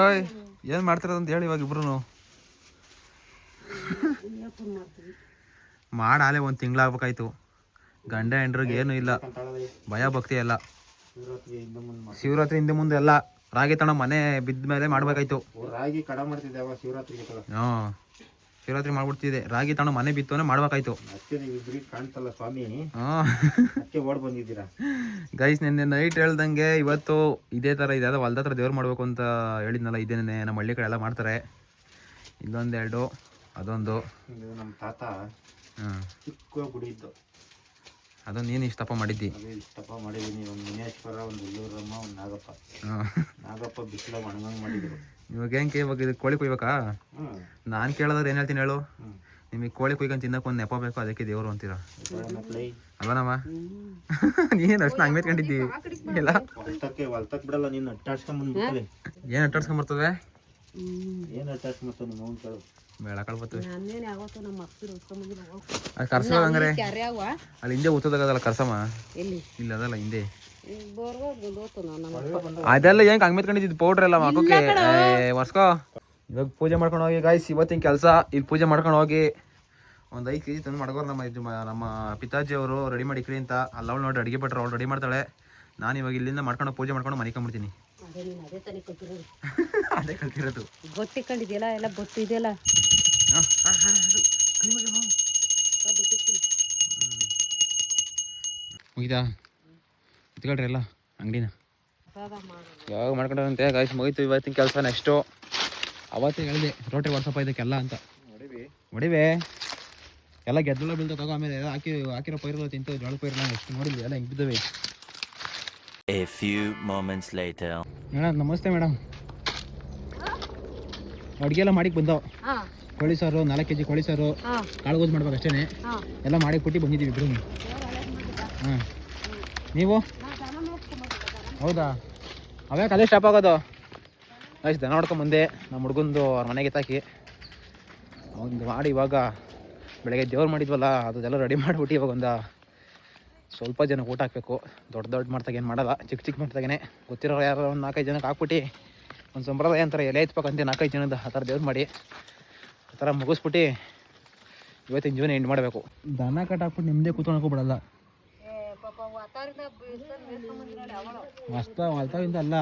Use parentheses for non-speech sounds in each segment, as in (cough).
ಓಯ್ ಏನು ಮಾಡ್ತಿರೋದು ಅಂತ ಹೇಳಿ ಇವಾಗ ಇಬ್ರು ಮಾಡಾಲೆ ಒಂದು ತಿಂಗಳಾಗ್ಬೇಕಾಯ್ತು. ಗಂಡ ಹೆಂಡ್ರಿಗೆ ಏನು ಇಲ್ಲ. ಭಯ ಭಕ್ತಿ ಎಲ್ಲ. ಶಿವರಾತ್ರಿ ಹಿಂದೆ ಮುಂದೆ ಎಲ್ಲ. ರಾಗಿ ತಣ ಮನೆ ಬಿದ್ದ ಮೇಲೆ ಮಾಡ್ಬೇಕಾಯ್ತು. ರಾಗಿ ಕಡ ಮಾಡ್ತಿದ್ದೆ ಶಿವರಾತ್ರಿಗೆ ಹ್ಞೂ ಶಿವರಾತ್ರಿ ಮಾಡ್ಬಿಡ್ತಿದೆ. ರಾಗಿ ತಾಣು ಮನೆ ಬಿತ್ತೋನೆ ಮಾಡ್ಬೇಕಾಯ್ತು. ಕಾಣ್ತಲ್ಲ ಸ್ವಾಮಿ? ಓಡ್ ಬಂದಿದ್ದೀರಾ? ಗೈಸ್ ನಿನ್ನೆ ನೈಟ್ ಹೇಳ್ದಂಗೆ ಇವತ್ತು ಇದೇ ಥರ ಇದೆ. ಅದು ಹೊಲ್ದ ಹತ್ರ ದೇವ್ರು ಮಾಡಬೇಕು ಅಂತ ಹೇಳಿದ್ನಲ್ಲ ಇದೇನೆ ನಮ್ಮ ಹಳ್ಳಿ ಕಡೆ ಎಲ್ಲ ಮಾಡ್ತಾರೆ. ಇಲ್ಲೊಂದೆರಡು ಅದೊಂದು. ನಮ್ಮ ತಾತ ಚಿಕ್ಕ ಗುಡಿ ಇದ್ದು. ಅದನ್ನ ನೀನು ಇಷ್ಟಪ್ಪ ಮಾಡಿದ್ದಿ. ಇಷ್ಟಪ್ಪ ಮಾಡಿದ್ದೀನಿ. ಒಂದು ಮುನೇಶ್ವರ ಒಂದು ಉಲ್ಲೂರಮ್ಮ ಒಂದು ನಾಗಪ್ಪ. ನಾಗಪ್ಪ ಬಿಸಿಲ ಒಣಗಂಗೆ ಮಾಡಿದ್ರು. ಇವಾಗ ಹೆಂಗೆ ಇವಾಗ ಇದು ಕೋಳಿ ಕುಯ್ಬೇಕಾ? ನಾನು ಕೇಳೋದ್ರೆ ಏನು ಹೇಳ್ತೀನಿ ಹೇಳು? ನಿಮಗೆ ಕೋಳಿ ಕುಯ್ಕೊಂಡು ತಿನ್ನಕ್ಕೆ ಒಂದು ನೆಪ ಬೇಕು ಅದಕ್ಕೆ ದೇವರು ಅಂತೀರ? ಅಲ್ವಾ ನಮ್ಮ ನೀನು ಅಷ್ಟು ಹಂಗೆ ಮೇತ್ಕೊಂಡಿದ್ದಿ. ಎಲ್ಲ ಹೊಲ್ತಕ್ಕೆ ಹೊಲ್ತಕ್ ಬಿಡಲ್ಲ ನೀನು ಅಟ್ಟಾಡ್ಸ್ಕೊಂಡ್ ಬಂದ್ಬಿಟ್ಟಲೆ ಏನು ಅಟ್ಟಾಡ್ಸ್ಕೊಂಬರ್ತದೆ ಏನ್ ಅಟ್ಟಾಡ್ಸ್ಕೊಂಬರ್ತಾವ ನಿಮ್ಮ ಕೇಳು. ಬೇಡ ಕಳ್ಬರ್ತವೆ ನಾನೇನು ಯಾವತ್ತೂ ನಮ್ಮ ಅಪ್ಪರು ಉಸ್ಕೊಂಬಂದಿಲ್ಲ ಅದು ಕರ್ಸೋ ಹಂಗಾರೆ. ಅಲ್ಲಿ ಹಿಂದೆ ಊತದಾಗದಲ್ಲ ಕರ್ಸಮ್ಮ? ಎಲ್ಲಿ? ಇಲ್ಲ ಅದಲ್ಲ ಹಿಂದೆ. ಅದೆಲ್ಲ ಹೆಂಗ್ ಹಂಗ್ ಮೆತ್ಕೊಂಡಿದ್ದು ಪೌಡ್ರ್ ಎಲ್ಲ ಹಾಕೋಕೆ. ವರ್ಸ್ಕೋ ಇವಾಗ ಪೂಜೆ ಮಾಡ್ಕೊಂಡು ಹೋಗಿ ಗಾಯ್ಸ್ ಇವತ್ತಿನ ಕೆಲಸ. ಇಲ್ಲಿ ಪೂಜೆ ಮಾಡ್ಕೊಂಡು ಹೋಗಿ. ಒಂದು ಐದು ಕೆ ಜಿ ತಂದು ಮಾಡ್ಕೋರು ನಮ್ಮ ಇದು ನಮ್ಮ ಪಿತಾಜಿ ಅವರು ರೆಡಿ ಮಾಡಿ ಇಕ್ರಿ ಅಂತ. ಅಲ್ಲಿ ಅವಳು ನೋಡಿ ಅಡಿಗೆ ಭಟ್ರು ಅವಳು ರೆಡಿ ಮಾಡ್ತಾಳೆ. ನಾನು ಇವಾಗ ಇಲ್ಲಿಂದ ಮಾಡ್ಕೊಂಡು ಪೂಜೆ ಮಾಡ್ಕೊಂಡು ಮನಿಕೊಂಬಿಡ್ತೀನಿ ಅದೇ (laughs) ನೀನು ಅದೇ ಕಲ್ತಿರೋದು. ಬೊಟ್ಟಿ ಕಂಡಿದ್ಯಲ್ಲ ಎಲ್ಲ ಬೊಟ್ಟು ಇದೆಯಲ್ಲ. ಹಾ, ಇತ್ಕೊಳ್ರಿ ಎಲ್ಲ ಅಂಗಡಿನ. ಯಾವಾಗ ಮಾಡ್ಕೊಂಡ್ರಂತೆ? ಗಾಯ್ಸ್ ಮುಗೀತು ಇವತ್ತಿನ ಕೆಲಸ ನೆಕ್ಸ್ಟು ಅವತ್ತೇ ಹೇಳಿದೆ ರೋಟಿ ವಾಟ್ಸಪ್ ಇದಕ್ಕೆಲ್ಲ ಅಂತ. ಹೊಡಿವೆ ಎಲ್ಲ ಗೆದ್ದಲು ಬೀಳ್ತಾ ತಗೋ ಆಮೇಲೆ ಹಾಕಿ ಹಾಕಿರೋ ಪೈರುಗಳು ತಿಂತು ಜೋಳ ಪೈರ್ ನಾವು ಎಷ್ಟು ನೋಡಿದ್ವಿ ಎಲ್ಲ ಹೆಂಗೆ ಬಿದ್ದವೆ. A few moments later. Madam ನಮಸ್ತೆ ಮೇಡಮ್ ಅಡುಗೆ ಎಲ್ಲ ಮಾಡಿಕ್ ಬಂದವು. ಹಾಂ. ಕೋಳಿ ಸಾರು ನಾಲ್ಕು ಕೆಜಿ ಕೋಳಿ ಸಾರು ಹಾಂ. ಕಾಳು ಗೋಜ್ ಮಾಡ್ಬೇಕು ಅಷ್ಟೇ ಎಲ್ಲ ಮಾಡಿ ಕೊಟ್ಟು ಬಂದಿದ್ದೀವಿ ಇಬ್ರು ಹಾಂ. ನೀವು? ಹೌದಾ? ಅವೇ ಅದೇ ಸ್ಟಾಪ್ ಆಗೋದು. ಆಯ್ತು ದನ ಹೊಡ್ಕೊಂಡ್ ಮುಂದೆ ನಮ್ಮ ಹುಡುಗಂದು ಅವ್ರ ಮನೆಗೆ ತಾಕಿ. ಒಂದು ಮಾಡಿ ಇವಾಗ ಬೆಳಗ್ಗೆ ದೇವ್ರು ಮಾಡಿದ್ವಲ್ಲ ಅದೆಲ್ಲ ರೆಡಿ ಮಾಡಿಬಿಟ್ಟು ಇವಾಗ ಒಂದು ಸ್ವಲ್ಪ ಜನಕ್ಕೆ ಊಟ ಹಾಕಬೇಕು. ದೊಡ್ಡ ದೊಡ್ಡ ಮಾಡ್ತಾಗ ಏನು ಮಾಡಲ್ಲ ಚಿಕ್ಕ ಚಿಕ್ಕ ಮಾಡ್ತಾಗೇನೆ. ಗೊತ್ತಿರೋ ಯಾರೋ ಒಂದು ನಾಲ್ಕೈದು ಜನಕ್ಕೆ ಹಾಕ್ಬಿಟ್ಟು ಒಂದು ಸಂಪ್ರದಾಯ ಅಂತಾರೆ ಎಲೆ ಎತ್ಬೇಕಂತೆ ನಾಲ್ಕೈದು ಜನದ ಆ ಥರ ದೇವ್ರು ಮಾಡಿ. ಆ ಥರ ಮುಗಿಸ್ಬಿಟ್ಟು ಇವತ್ತಿನ ಜೀವನ ಎಂಡ್ ಮಾಡಬೇಕು. ದನ ಕಟ್ ಹಾಕ್ಬಿಟ್ಟು ನಿಮ್ಮದೇ ಕೂತ್ಕೊಂಡು ಬಿಡಲ್ಲ. ಮಸ್ತ ಹೊಲ್ತಾವಿಂದ ಅಲ್ಲ.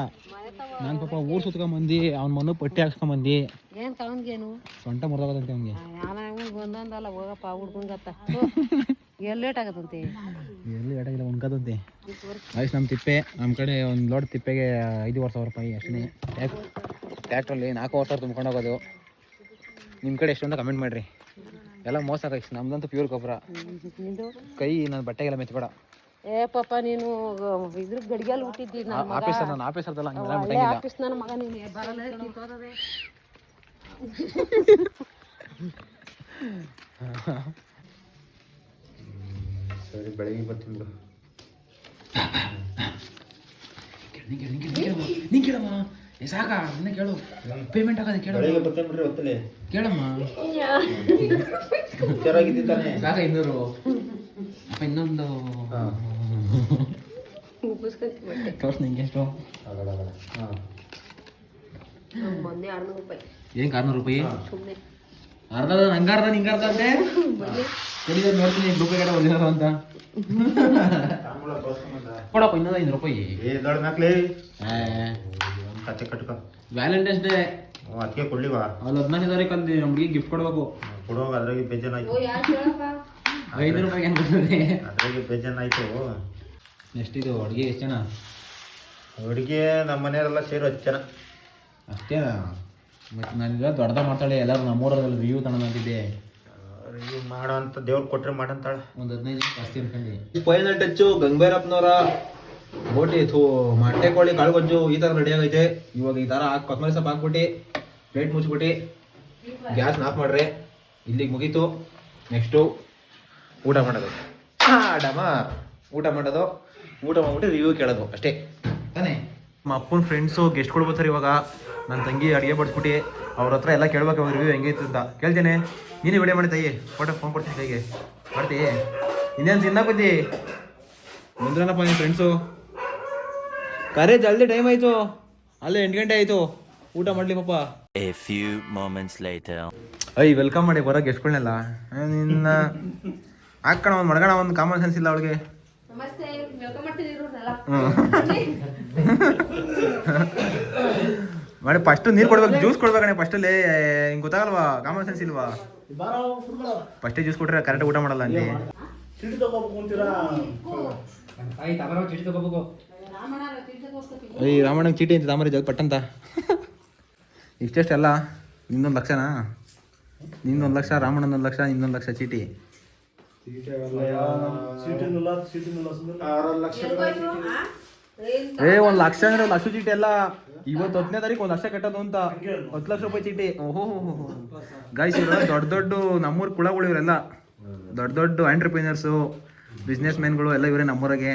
ನಾನು ಪಾಪ ಊರು ಬಂದಿ ಅವ್ನ ಮನು ಪಟ್ಟಿ ಹಾಕ್ಸ್ಕೊಂಬಂದು ಏನು ಕವನ್ಗೇನು? ಸೊಂಟ ಮುರಿದಾಗದಂತೆ ಅವ್ನಿಗೆ. ಒಂದೊಂದಲ್ಲ ಹೋಗಪ್ಪ ಎಲ್ಲಿ ಲೇಟ್ ಆಗತ್ತಂತೆ ಎಲ್ಲಿ ಎಡಗಿಲ್ಲ ಉಣ್ಕದಂತೆ. ಆಯ್ತು ನಮ್ಮ ತಿಪ್ಪೆ ನಮ್ಮ ಕಡೆ ಒಂದು ಲೋಡ್ ತಿಪ್ಪೆಗೆ ಐದುವರೆ ಸಾವಿರ ರೂಪಾಯಿ ಅಷ್ಟೇ ಟ್ಯಾಕ್ ಟ್ಯಾಕ್ಟ್ರಲ್ಲಿ ನಾಲ್ಕೂವರೆ ಸಾವಿರ ತುಂಬ್ಕೊಂಡು ಹೋಗೋದು. ನಿಮ್ಮ ಕಡೆ ಎಷ್ಟೊಂದು ಕಮೆಂಟ್ ಮಾಡಿರಿ. ಎಲ್ಲ ಮೋಸ ಕೈಸ್ ನಮ್ದಂತೂ ಪ್ಯೂರ್ ಗೊಬ್ಬರ. ಕೈ ನನ್ನ ಬಟ್ಟೆಗೆಲ್ಲ ಮೆಚ್ಚಬೇಡ ಏ ಪಾಪ ನೀನು ಇದ್ರ ಗಡಿಗೆಲ್ ಹುಟ್ಟಿದ್ದಿ ನನ್ನ ಮಗ. ಆಫೀಸರ್ ನಾನು ಒಳ್ಳೆ ಆಫೀಸ್ ನನ್ನ ಮಗ ನೀನು. ಬರಲ್ಲ ಸರಿ ಬೆಳಗ್ಗೆ ಬರ್ತೀನಿ ಬಿಡು. ನೀ ಕೇಳಮ್ಮ. ಏ ಸಾಕ ಇನ್ನ ಕೇಳು. ಪೇಮೆಂಟ್ ಆಗೋದು ಕೇಳು. ಬೆಳಗ್ಗೆ ಬರ್ತೀನಿ ಬಿಡ್ರಿ ಹೊತ್ತಲ್ಲಿ. ಕೇಳಮ್ಮ. ಹುಷಾರಾಗಿದ್ದಿ ತಾನೆ. ಸಾಕ ಇನ್ನೂರು. ಅಪ್ಪ ಇನ್ನೊಂದು (laughs) ಏನ್ ಆರ್ನೂರು ರೂಪಾಯಿ ಅರ್ಧ ಅಂತೆ? ನೋಡ್ತೀನಿ ರೂಪಾಯಿ ಕಡೆ ಬಂದಿರೋ ಅಂತ. ಕೊಡಪ್ಪ ಇನ್ನೊಂದು ಐದು ರೂಪಾಯಿ. ಕತೆ ಕಟ್ಕೊ. ವ್ಯಾಲೆಂಟೈನ್ಸ್ ಡೇ ಅದಕ್ಕೆ ಕೊಡ್ಲಿವಾ? ಅಲ್ಲಿ ಹದಿನಾಲ್ಕು ತಾರೀಕು ಅಲ್ಲಿ ನಮ್ಗೆ ಗಿಫ್ಟ್ ಕೊಡ್ಬೇಕು. ಕೊಡುವಾಗ ಅದ್ರಾಗೆ ಬೇಜಾನಾಯ್ತು. ಐದು ರೂಪಾಯಿ ಬರ್ತದೆ ಅದ್ರಾಗೆ ಬೇಜಾನಾಯ್ತು. ನೆಕ್ಸ್ಟ್ ಇದು ಅಡುಗೆ ಎಷ್ಟು ಜನ? ಅಡುಗೆ ನಮ್ಮ ಮನೆಯವರೆಲ್ಲ ಸೇರಿ ಹತ್ತು ಜನ. ಅಷ್ಟೇ? ಮತ್ತು ನನಗೆ ದೊಡ್ಡದ ಮಾಡ್ತಾಳೆ ಎಲ್ಲರೂ ನಮ್ಮೂರಲ್ಲಿ ರಿವ್ಯೂ ತಗೊಂಡು ಅಂತಿದ್ದೆ ರಿವ್ಯೂ ಮಾಡೋ ಅಂತ ದೇವ್ರು ಕೊಟ್ಟರೆ ಮಾಡಂತಾಳೆ. ಒಂದು ಹದಿನೈದು ನಿಮಿಷ ಜಾಸ್ತಿ ಅನ್ಕೊಂಡು ಫೈನಲ್ ಟಚ್ಚು ಗಂಗಭೈರಪ್ಪನವರ ಬೋಟಿ ಥೂ ಮೊಟ್ಟೆ ಕೋಳಿ ಕಾಳುಗೊಜ್ಜು ಈ ಥರ ರೆಡಿ ಆಗೈತೆ. ಇವಾಗ ಈ ಥರ ಹಾಕಿ ಕೊತ್ತಂಬರಿ ಸೊಪ್ಪು ಹಾಕ್ಬಿಟ್ಟು ಪ್ಲೇಟ್ ಮುಚ್ಬಿಟ್ಟು ಗ್ಯಾಸ್ ನಾಫ್ ಮಾಡ್ರಿ ಇಲ್ಲಿಗೆ ಮುಗೀತು. ನೆಕ್ಸ್ಟು ಊಟ ಮಾಡೋದು. ಡಮ ಊಟ ಮಾಡೋದು. ಊಟ ಮಾಡ್ಬಿಟ್ಟು ರಿವ್ಯೂ ಕೇಳೋದು ಅಷ್ಟೇ. ತಾನೇ? ನಮ್ಮ ಅಪ್ಪನ ಫ್ರೆಂಡ್ಸು ಗೆಸ್ಟ್ಗಳು ಸರ್ ಇವಾಗ. ನನ್ನ ತಂಗಿ ಅಡುಗೆ ಬಡಿಸ್ಬಿಟ್ಟು ಅವ್ರ ಹತ್ರ ಎಲ್ಲ ಕೇಳ್ಬೇಕು ಇವಾಗ ರಿವ್ಯೂ ಹೆಂಗೈತೆ ಅಂತ. ಕೇಳ್ತೇನೆ. ನೀನು ವಿಡಿಯೋ ಮಾಡಿ ತಾಯಿ. ಫೋಟೋ ಫೋನ್ ಕೊಡ್ತೀನಿ ಕೈಗೆ. ಮಾಡ್ತಿ? ಇನ್ನೇನು ತಿನ್ನಕ್ಕೆ ಬಂದಿ ಬಂದ್ರನಪ್ಪ ನಿಮ್ಮ ಫ್ರೆಂಡ್ಸು ಕರೆ ಜಲ್ದಿ ಟೈಮ್ ಆಯಿತು. ಅಲ್ಲೇ ಎಂಟು ಗಂಟೆ ಆಯಿತು. ಊಟ ಮಾಡಲಿ ಪಾಪ. A few moments later. I welcome ಮಾಡಿ ಬರೋ ಗೆಸ್ಟ್ಗಳನ್ನೆಲ್ಲ ನಿನ್ನ ಹಾಕೋಣ ಒಂದು ಮಡ್ಗೋಣ ಒಂದು ಕಾಮನ್ ಸೆನ್ಸ್ ಇಲ್ಲ ಅವಳಿಗೆ. ನಮಸ್ತೆ ವೆಲ್ಕಮ್ ಮಾಡಿ ಫಸ್ಟ್ ನೀರು ಕೊಡ್ಬೇಕು ಜ್ಯೂಸ್ ಕೊಡ್ಬೇಕಣೆ ಫಸ್ಟಲ್ಲಿ ಹಿಂಗೆ ಗೊತ್ತಾಗಲ್ವಾ? ಕಾಮನ್ ಸೆನ್ಸ್ ಇಲ್ವಾ? ಫಸ್ಟೇ ಜ್ಯೂಸ್ ಕೊಟ್ರೆ ಕರೆಕ್ಟ್ ಊಟ ಮಾಡಲ್ಲ ಅಲ್ಲಿ ರಾಮಣ್ಣ ಐ ರಾಮಣ್ಣಂಗೆ ಚೀಟಿ ಅಂತ ತಾಮರಿ ಜಗ್ ಪಟ್ಟಂತ. ಇಷ್ಟೆಷ್ಟೆಲ್ಲ? ನಿಂದೊಂದು ಲಕ್ಷನಾ? ನಿಂದೊಂದು ಲಕ್ಷ ರಾಮಣ್ಣನೊಂದು ಲಕ್ಷ, ನಿಂದೊಂದು ಲಕ್ಷ ಚೀಟಿ. ಏ ಒಂದು ಲಕ್ಷ ಅಂದ್ರೆ ಲಕ್ಷ ಚೀಟಿ ಎಲ್ಲ ಇವತ್ತು ಹತ್ತನೇ ತಾರೀಕು ಒಂದು ಲಕ್ಷ ಕಟ್ಟೋದು ಅಂತ. ಹತ್ತು ಲಕ್ಷ ರೂಪಾಯಿ ಚೀಟಿ. ಓಹೋ. ಗಾಯ್ಸ್ ಇವ್ರ ದೊಡ್ಡ ದೊಡ್ಡ ನಮ್ಮೂರ್ ಕುಳಗಳು ಇವರೆಲ್ಲ. ದೊಡ್ಡ ದೊಡ್ಡ ಆಂಟ್ರಪ್ರಿನರ್ಸು ಬಿಸ್ನೆಸ್ ಮ್ಯಾನ್ಗಳು ಎಲ್ಲ ಇವರೇ ನಮ್ಮೂರಾಗೆ.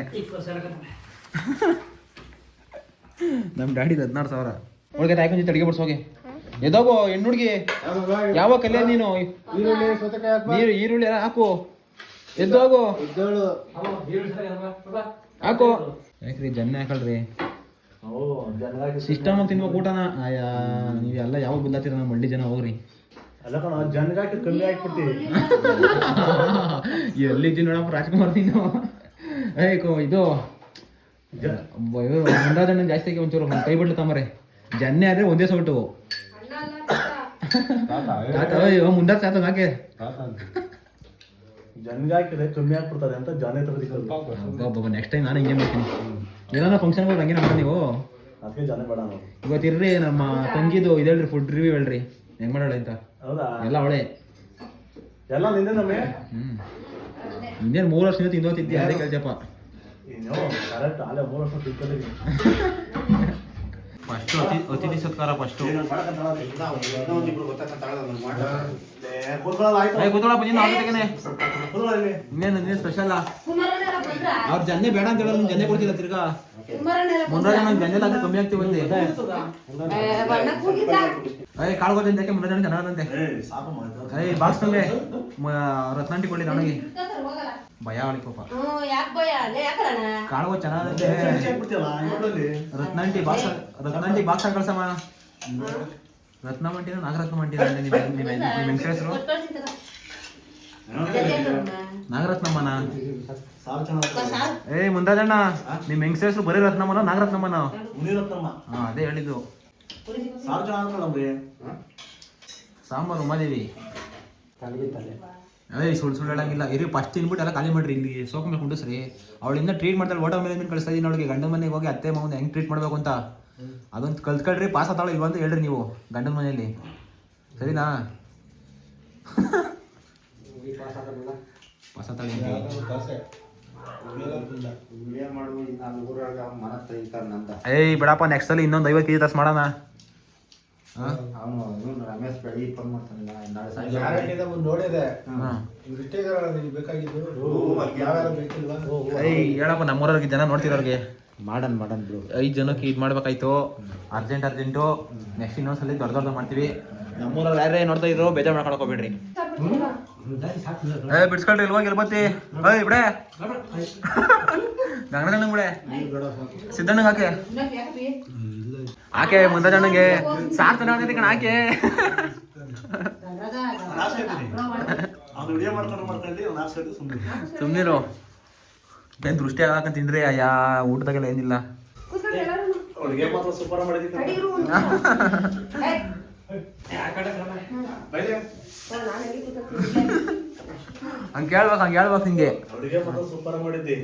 ನಮ್ಮ ಡ್ಯಾಡಿದು ಹದಿನಾರು ಸಾವಿರ. ಒಳಗೆ ತಾಯ್ಕೊಂಡ್ ಜೊತೆ ಅಡಿಗೆ ಬಡ್ಸೋಗೆ ಎದೋಗೋ ಹೆಣ್ಣು ಹುಡುಗಿ? ಯಾವ ಕಲೆ ನೀನು? ನೀರು ಈರುಳ್ಳಿ ಎಲ್ಲ ಹಾಕು. ಎದ್ದೋಗು. ಹಾಕು. ಯಾಕ್ರಿ ಜನ್ನೆ ಹಾಕಲ್ರಿ ಸಿಸ್ಟಮ್ ತಿನ್ಬೇಕು ಊಟನ? ಆಯಾ ನೀವೆಲ್ಲ ಯಾವಾಗ ಬಿಲ್ಲತ್ತೀರ ನಮ್ಮ ಹಳ್ಳಿ ಜನ ಹೋಗ್ರಿ. ಕಮ್ಮಿ ಹಾಕ್ಬಿಡ್ತೀವಿ (laughs) ಎಲ್ಲಿ ಇದ್ದೀನಿ ನೋಡಪ್ಪ ರಾಜ್ಕುಮಾರ್ ನೀನು? ಏ ಕೋ- ಇದು ಮುಂದಾದಣ್ಣ ಜಾಸ್ತಿ ಆಗಿ ಒಂಚೂರು ಕೈ ಬಿಡ್ಲು ತಮ್ಮರೆ ಜನ್ನೆ ಆದ್ರೆ ಒಂದೇ ಸೊಟ್ಟು ಅಣ್ಣ ಅಲ್ಲ ತಾತ ಅಯ್ಯೋ ಮುಂದೆ ಅಂತ ಜಾನೆ ಜನ್ಗೆ ಹಾಕಿದ್ರೆ ಕಮ್ಮಿ ಆಗ್ಬಿಡ್ತದೆ ಅಂತ ಜನ ತಗೋದಿಲ್ಲ ನೆಕ್ಸ್ಟ್ ಟೈಮ್ ನಾನು ಹಿಂಗೆ ಮಾಡ್ತೀನಿ. ಏನಾರ ಫಂಕ್ಷನ್ ಹೋಗಿ ಹಂಗೆ ಮಾಡಿ ನೀವು? ಅದಕ್ಕೆ ಜನ ಬೇಡ ನಾವು ಇವತ್ತಿರ್ರಿ ನಮ್ಮ ತಂಗಿದು ಇದು ಹೇಳ್ರಿ ಫುಡ್ ರಿವ್ಯೂ ಹೇಳ್ರಿ. ಹೆಂಗ್ ಮಾಡಾಳೆ ಅಂತ? ಹೌದಾ? ಎಲ್ಲ ಅವಳೆ. ಎಲ್ಲ ನಿಂದೆ ನಮಗೆ? ಹ್ಮ್. ಇನ್ನೇನು ಮೂರು ವರ್ಷದಿಂದ ತಿಂದೋತಿದ್ದೆ ಅದೇ ಕೆಲಸಪ್ಪ. ಏನೋ ಕರೆಕ್ಟ್ ಅಲ್ಲೇ ಮೂರು ವರ್ಷ ತಿಳ್ಕೊಂಡಿದ್ದೀನಿ. (laughs) ಫಸ್ಟ್ ಅತಿ ಅತಿಥಿ ಸತ್ಕಾರ ಫಸ್ಟ್. ಕೂತ್ಕೊಳ್ಳಪ್ಪ ನೀನು ಅವ್ರ ಇನ್ನೇನು ಇನ್ನೇನು ಬಂದ್ರ? ಅವ್ರ ಜನ್ನೆ ಬೇಡ ಅಂತ ಹೇಳೋದು ಜನ್ನೆ ಕೊಡ್ತಿಲ್ಲ ತಿರ್ಗಾ. ಕುಮಾರನೆಲ್ಲ ಜನ ಕಮ್ಮಿ ಆಗ್ತೀವಿ ಕಾಳು ಯಾಕೆ ಬಾಕ್ಸ್ ತಂದೆ ರತ್ನಾಂಟಿ ಕೊಡಿ ನನಗೆ. ಭಯ ಅವಳಿ ಪಾಪ. ಹ್ಮ್ ಯಾಕೆ ಭಯ? ಅಲ್ಲೇ ಯಾಕಲ್ಲ ಕಾಳು ಚೆನ್ನಾಗಂತೆ. ಬಿಡ್ತೀಯಲ್ಲ ನೋಡಲ್ಲಿ ರತ್ನಾಂಟಿ ಬಾಕ್ಸ್ ರತ್ನಾಂಟಿ ಬಾಕ್ಸ್ ಕಳ್ಸಮ್ಮ. ರತ್ನ ಮಂಟಿನ ನಾಗರತ್ನ ಮಂಟಿನ ನಿಮ್ಮ ನಿಮ್ಮ ನಿಮ್ಮ ಹೆಂಗಸ್ರ? ಹೆಸರು ನಾಗರತ್ನಮ್ಮನ? ಸಾರು ಮುಂದಾದಣ್ಣ ಹೆಂಗ್ ಹೆಸರು ಬರೀ ರತ್ನಮ್ಮನ ನಾಗರತ್ನಮ್ಮನ? ಮುನಿರತ್ನಮ್ಮ. ಹಾ ಅದೇ ಹೇಳಿದ್ದು. ಸಾಂಬಾರು ಉಮಾದೇವಿ. ಅದೇ ಸುಳ್ಳು ಸುಳ್ಳು ಹೇಳಂಗಿಲ್ಲ. ಇರಿ ಫಸ್ಟ್ ತಿನ್ಬಿಟ್ಟು ಎಲ್ಲ ಖಾಲಿ ಮಾಡ್ರಿ ಇಲ್ಲಿ. ಸೋಕ ಮೇಲೆ ಕುಂಡಿಸ್ರಿ ಅವಳಿಂದ ಟ್ರೀಟ್ ಮಾಡ್ತಾಳೆ ವಾಟರ್ ಮ್ಯಾನೇಜ್ಮೆಂಟ್ ಕಳಿಸ್ತಾ ಇದೀನಿ ಅವಳಿಗೆ. ಗಂಡನ ಮನೆಗೆ ಹೋಗಿ ಅತ್ತೆ ಮಾವನ ಹೆಂಗ್ ಟ್ರೀಟ್ ಮಾಡ್ಬೇಕು ಅಂತ. ಅದೊಂದು ಕಲ್ತ್ಕೊಳ್ರಿ ಪಾಸ್ ಆತಾಳ ಇಲ್ವಾ ಅಂತ ಹೇಳ್ರಿ ನೀವು ಗಂಡನ ಮನೆಯಲ್ಲಿ. ಸರಿನಾ? ಪಾಸ್ ಆತಾಳೆ (laughs) ಏಯ್ ಬಿಡಪ್ಪ ನೆಕ್ಸ್ಟ್ ಅಲ್ಲಿ ಇನ್ನೊಂದು ಐವತ್ತು ಕೆಜಿ ತಾಸು ಮಾಡೋಣ. ಹೇಳಪ್ಪ ನಮ್ಮೂರವ್ರಿಗೆ ಜನ ನೋಡ್ತಿರೋರಿಗೆ. ಮಾಡನ್ ಮಾಡನ್ ಬಿಡು. ಐದು ಜನಕ್ಕೆ ಇದು ಮಾಡ್ಬೇಕಾಯ್ತು. Urgent urgent. ನೆಕ್ಸ್ಟ್ ಇನ್ನೊಂದ್ಸಲಿ ದೊಡ್ಡ ದೊಡ್ಡ ಮಾಡ್ತೀವಿ. ನಮ್ಮೂರಲ್ಲಿ ಯಾರೇ ನೋಡ್ತಾ ಇದ್ರು ಬೇಜಾರು ಮಾಡ್ಕೊಳಕ್ ಹೋಗ್ಬೇಡ್ರಿ. ಏ ಬಿಡ್ಸ್ಕೊಳ್ರಿ ಏಯ್ ಬಿಡೆ. ಬಿಡೆ ಸಿದ್ದಣ್ಣಗೆ ಹಾಕೆ. ಆಕೆ ಮುಂದಣ್ಣಂಗೆ ಸಾರ್ ಚೆನ್ನಾಗೈತಿ ಕಣ ಸುಮ್ಮನೆ ಸುಮ್ಮನಿರು ಏನ್ ದೃಷ್ಟಿ ಆಗಾಕ ತಿಂದ್ರಿ ಯಾ ಊಟದಾಗೆಲ್ಲ ಏನಿಲ್ಲ. ಸೂಪರ್ ಮಾಡಿದ್ದೀನಿ (laughs) ಹಂಗೆ ಕೇಳ್ಬೇಕು ಹಂಗೆ ಹೇಳ್ಬೇಕು ನಿಂಗೆ. ಅಡುಗೆ ಮಾತ್ರ ಸೂಪರ್ ಮಾಡಿದ್ದಿ.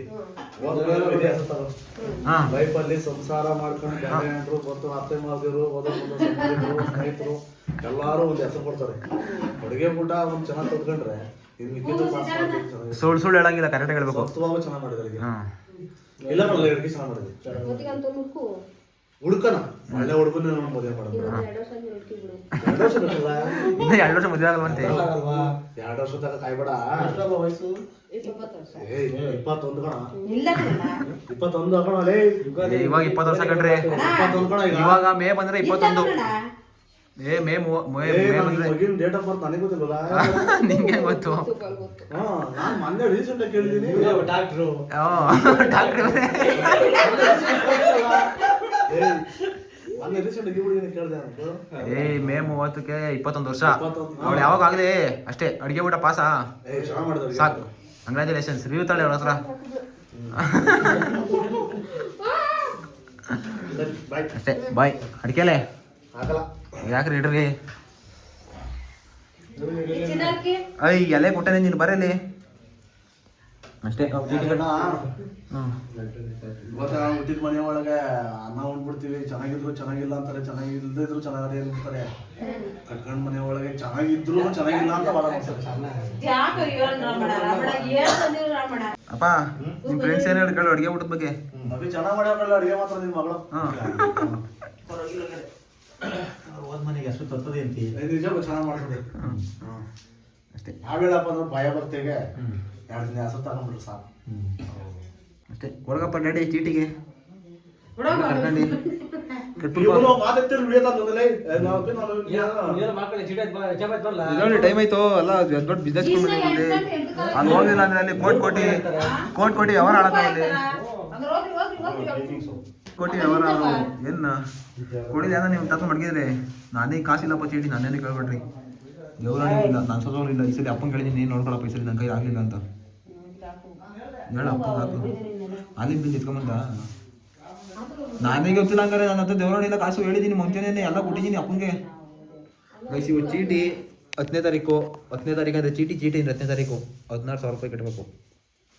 ಹಾ. ಲೈಫಲ್ಲಿ ಸಂಸಾರ ಮಾಡ್ಕೊಂಡು ಗಂಡರು ಬಂತು ಅತ್ತೆ ಮಾದಿರು ಓದೋ ಮುಂದೆ ಸಂಬಂಧಿಕರು, ಸ್ನೇಹಿತರು ಎಲ್ಲಾರು ಒಂದು ಹೆಸರು ಕೊಡ್ತಾರೆ. ಅಡುಗೆ ಊಟ ಒಂದು ಚೆನ್ನಾಗಿ ತೊಗೊಂಡ್ರೆ ಮಾಡಿ ಸುಳ್ಳು ಸುಳ್ಳು ಹೇಳಂಗಿಲ್ಲ ಕರೆಕ್ಟ್ ಹೇಳ್ಬೇಕು. ಚೆನ್ನಾಗಿ ಮಾಡಿದ್ದಾರೆ ಹಾ. ಇಲ್ಲ ಮಾಡಿದ್ರೆ ಅಡುಗೆ ಚೆನ್ನಾಗಿ ಮಾಡಿದ್ವಿ ಹುಡುಕನ ಒಳ್ಳೆ ಹುಡುಗನ ಮದುವೆ ಮಾಡೋದು. ಎರಡು ವರ್ಷ ಬೇಕಲ್ಲ ಇನ್ನು ಎರಡು ವರ್ಷ ಮದುವೆ ಆಗಲ್ವಂತೆ. ಎರಡು ವರ್ಷ ತನಕ ಕಾಯ್ಬೇಡ. ವಯಸ್ಸು? ಏ ಇಪ್ಪತ್ತೊಂದು ಕಣ. ಇಲ್ಲ ಇಪ್ಪತ್ತೊಂದು ಹಾಕೋಣ ಲೇ ಏ, ಇವಾಗ ಇಪ್ಪತ್ತು ವರ್ಷ ಕಣ್ರಿ. ಇಪ್ಪತ್ತೊಂದು ಕಣ ಈಗ. ಇವಾಗ ಮೇ ಬಂದ್ರೆ ಇಪ್ಪತ್ತೊಂದು. ಏ ಮೇ ಮೂವ- ಮೇ ಏ ಮೇ ನನ್ನ ಬಂದ್ರೆ. ಮಗಿನ ಡೇಟ್ ಆಫ್ ಬರ್ತ್ ನನಗೆ ಗೊತ್ತಿಲ್ಲ (laughs) ನಿಂಗೆ ಗೊತ್ತು. ಹಾ ನಾನು ಮೊನ್ನೆ ರೀಸೆಂಟ್ ಆಗಿ ಡಾಕ್ಟ್ರು ಡಾಕ್ಟ್ರು ಡಾಕ್ಟ್ರ್ ಏಯ್ ಮೇ ಮೂವತ್ತಕ್ಕೆ ಇಪ್ಪತ್ತೊಂದು ವರ್ಷ. ಅವಳು ಯಾವಾಗ ಆಗಲಿ ಅಷ್ಟೇ ಅಡುಗೆ ಊಟ ಪಾಸ. ಏ ಸಾಕು. ಕಂಗ್ರ್ಯಾಚುಲೇಷನ್ಸ್ ರಿವ್ಯೂ ತಾಳೆ ಅವಳ ಹತ್ರ ಅಷ್ಟೇ ಬಾಯ್ ಅಡಿಕೆಲೆ? ಆಗಲ್ಲ ಯಾಕ್ರಿ ಇಡ್ರಿ ಅಯ್ಯ ಎಲೆ ಕೊಟ್ಟೆ ನೀನು ಬರಲಿ ಅಷ್ಟೇ. ಇವತ್ತ ಹುಟ್ಟಿದ ಮನೆ ಒಳಗೆ ಅನ್ನ ಉಂಡ್ಬಿಡ್ತೀವಿ ಚೆನ್ನಾಗಿದ್ರು ಚೆನ್ನಾಗಿಲ್ಲ ಅಂತಾರೆ. ಚೆನ್ನಾಗಿಲ್ದೇ ಇದ್ರು ಚೆನ್ನಾಗೇ ಅಂತಾರೆ ಕಟ್ಕೊಂಡ್ ಮನೆ ಒಳಗೆ ಚೆನ್ನಾಗಿದ್ರು ಚೆನ್ನಾಗಿಲ್ಲ ಅಂತ ಅಪ್ಪ ನಿಮ್ ಫ್ರೆಂಡ್ಸ್ ಏನ್ ಹೇಳ್ಕೊಳ್ಳಿ ಅಡುಗೆ ಊಟದ ಬಗ್ಗೆ? ಅಭಿ ಚೆನ್ನಾಗಿ ಮಾಡ್ಯಾಕಲ್ಲ ಅಡಿಗೆ ಮಾತ್ರ ನಿಮ್ ಮಗಳು. ಹಾಂ. ಹೋದ್ ಮನೆಗೆ ಅಷ್ಟು ತತ್ತದೆ ಅಂತ ಏ, ನಿಜ ಚೆನ್ನಾಗಿ ಮಾಡ್ತಾರೆ ಅಷ್ಟೇ. ನಾವೇಳಪ್ಪ ಅಂದ್ರೆ ಭಯ ಬರ್ತೇಗೆ ಎರಡು ದಿನ ಹೆಸರು ತಗೊಂಡ್ಬಿಟ್ರೆ ಸಾಕು. ಅಷ್ಟೇ. ಹೊರಗಪ್ಪ ಡ್ಯಾಡಿ ಚೀಟಿಗೆ. ಏನ್ ಇದೊಂದು ಟೈಮ್ ಆಯ್ತು. ಅಲ್ಲ ದೊಡ್ಡ ಬಿಸ್ನೆಸ್ ಅಲ್ಲಿ. ಹೋಗಿಲ್ಲ ಅಂದ್ರೆ ಅಲ್ಲಿ ಕೋಟ್ ಕೋಟಿ ಕೋಟ್ ಕೋಟಿ ವ್ಯವಹಾರ ಕೋಟಿ ವ್ಯವಹಾರ ಏನು? ಅಂದ್ರೆ ನೀವು ತಪ್ಪು ಮಡಗಿದ್ರೆ. ನಾನೇ ಕಾಸಿಲ್ಲಪ್ಪ ಚೀಟಿ ನಾನೇನು ಕೇಳ್ಬೇಡ್ರಿ ದೇವ್ರಾಣಿ ಇಲ್ಲ ನಾನು ಸೋದವ್ರು ಇಲ್ಲ ಈ ಸಲ ಅಪ್ಪನ ಕೇಳಿದ್ದೀನಿ ನೀನು ನೋಡ್ಕೊಳಪ್ಪ, ಈ ಸಲ ನನ್ನ ಕೈ ಆಗಲಿಲ್ಲ ಅಂತ. ಹೇಳ ಅಪ್ಪ ಹಾಕು ಅಲ್ಲಿ ಬಿಲ್ ಎತ್ಕೊಂಬಂದ ನಾನೇ ಗೊತ್ತಿಲ್ಲ ಹಂಗಾರೆ, ನನ್ನ ಹತ್ರ ದೇವ್ರಾಣಿ ಇಲ್ಲ ಕಾಸು ಹೇಳಿದ್ದೀನಿ ಮುಂಚೆನೇ ಎಲ್ಲ ಕೊಟ್ಟಿದ್ದೀನಿ ಅಪ್ಪನಿಗೆ. ಗೈಸ್ ಇವು ಚೀಟಿ ಹತ್ತನೇ ತಾರೀಕು ಹತ್ತನೇ ತಾರೀಕು ಅಂದರೆ ಚೀಟಿ ಚೀಟಿ ಅಂದ್ರೆ ಹತ್ತನೇ ತಾರೀಕು. ಹದಿನಾರು ಸಾವಿರ ರೂಪಾಯಿ ಕಟ್ಟಬೇಕು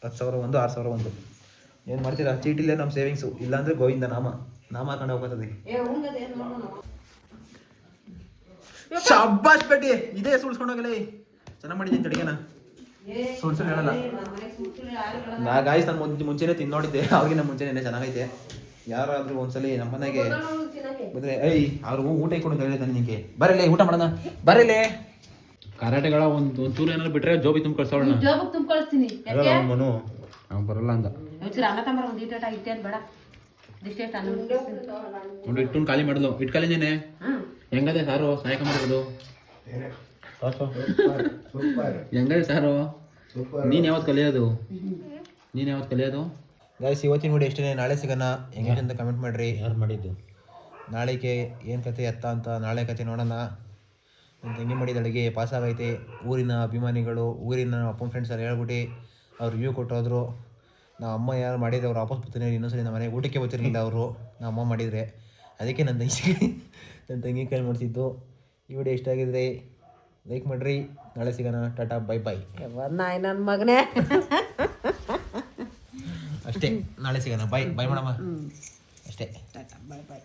ಹತ್ತು ಸಾವಿರ ಒಂದು, ಆರು ಸಾವಿರ ಒಂದು. ಏನು ಮಾಡ್ತೀರಾ? ಚೀಟಿಲೇ ನಮ್ಮ ಸೇವಿಂಗ್ಸು ಇಲ್ಲಾಂದರೆ ಗೋವಿಂದ ನಾಮ. ನಾಮ ಹಾಕೊಂಡು ಹೋಗ್ತದೆ ಶಬ್ಬಾಷ್ ಪೇಟಿ ಇದೇ ಸುಳ್ಸ್ಕೊಂಡು ಹೋಗಲೇ ಚೆನ್ನಾಗಿ ಮಾಡಿದ್ದೀನಿ ಅಡಿಗೆನ? ಸುಳ್ಳು ಹೇಳಲ್ಲ. ನಾ ಗಾಯ್ಸ್ ನಾನು ಮುಂಚೆ ಮುಂಚೆನೇ ನೋಡಿದ್ದೆ ಅವಾಗಿನ ಮುಂಚೆನೇ ಚೆನ್ನಾಗೈತೆ. ಯಾರಾದ್ರೂ ಒಂದ್ಸಲಿ ನಮ್ಮ ಮನೆಗೆ ಬಂದ್ರೆ ಐ ಅವ್ರು ಊಟ ಕೊಡು ಹೇಳಿದ್ದಾನೆ ನಿಂಗೆ. ಬರಲೇ ಊಟ ಮಾಡೋಣ. ಬರಲೇ. ಕರಾಟೆಗಳ ಒಂದು ಒಂಚೂರು ಏನಾದ್ರು ಬಿಟ್ರೆ ಜೋಬಿ ತುಂಬ ಕಳ್ಸೋಣ ಜೋಬಕ್ ತುಂಬ ಕಳಿಸ್ತೀನಿ ಅವ್ನು ಬರಲ್ಲ ಅಂದ. ಈಟಾಟ ಇಟ್ಟೆ ಅಂತ ಇಟ್ಟು ಖಾಲಿ ಮಾಡಿದ್ಲು. ಇಟ್ಕಲಿಂದೇನೆ ಹ್ಮ್ ಹೆಂಗದೆ ಸಾರು? ಸಹಾಯಕ ಮಾಡೋದು ಹೆಂಗದೆ ಸಾರು? ನೀನು ಯಾವತ್ತು ಕಲಿಯೋದು? ನೀನ್ ಯಾವತ್ತು ಕಲಿಯೋದು? ಗಾಯ್ಸ್ ಇವತ್ತಿನ ನೋಡಿ ಎಷ್ಟೇ ನಾಳೆ ಸಿಗೋಣ. ಹೆಂಗೆ ಅಂತ ಕಮೆಂಟ್ ಮಾಡ್ರಿ. ಯಾರು ಮಾಡಿದ್ದು? ನಾಳೆಗೆ ಏನು ಕತೆ ಎತ್ತ ಅಂತ ನಾಳೆ ಕತೆ ನೋಡೋಣ. ನನ್ನ ತಂಗಿ ಮಾಡಿದ ಅಡುಗೆ ಪಾಸ್ ಆಗೈತೆ ಊರಿನ ಅಭಿಮಾನಿಗಳು ಊರಿನ ಅಪ್ಪನ ಫ್ರೆಂಡ್ಸ್ ಎಲ್ಲ ಹೇಳ್ಬಿಟ್ಟು ಅವ್ರು ವ್ಯೂ ಕೊಟ್ಟೋದ್ರು. ನಮ್ಮ ಅಮ್ಮ ಯಾರು ಮಾಡಿದ್ರೆ ಅವ್ರು ವಾಪಸ್ ಬರ್ತೀನಿ ಇನ್ನೊಂದ್ಸರಿ ನಮ್ಮ ಮನೆಗೆ ಊಟಕ್ಕೆ ಬರ್ತಿರ್ಲಿಲ್ಲ ಅವರು. ನಮ್ಮ ಅಮ್ಮ ಮಾಡಿದರೆ. ಅದಕ್ಕೆ ನನ್ನ ತಂಗಿ (laughs) ನನ್ನ ತಂಗಿ ಕೈ ಮಾಡಿಸಿದ್ದು ಈ ವಿಡಿಯೋ ಇಷ್ಟ ಆಗಿದ್ರೆ ಲೈಕ್ ಮಾಡಿರಿ. ನಾಳೆ ಸಿಗೋಣ. ಟಾಟಾ ಬೈ ಬೈ ನಾಯಿ ನನ್ನ ಮಗನೇ. ಅಷ್ಟೇ. ನಾಳೆ ಸಿಗೋಣ. ಬಾಯ್ ಬಾಯ್ ಮಾಡಮ್ಮ ಅಷ್ಟೇ. ಟಾಟಾ ಬಾಯ್ ಬಾಯ್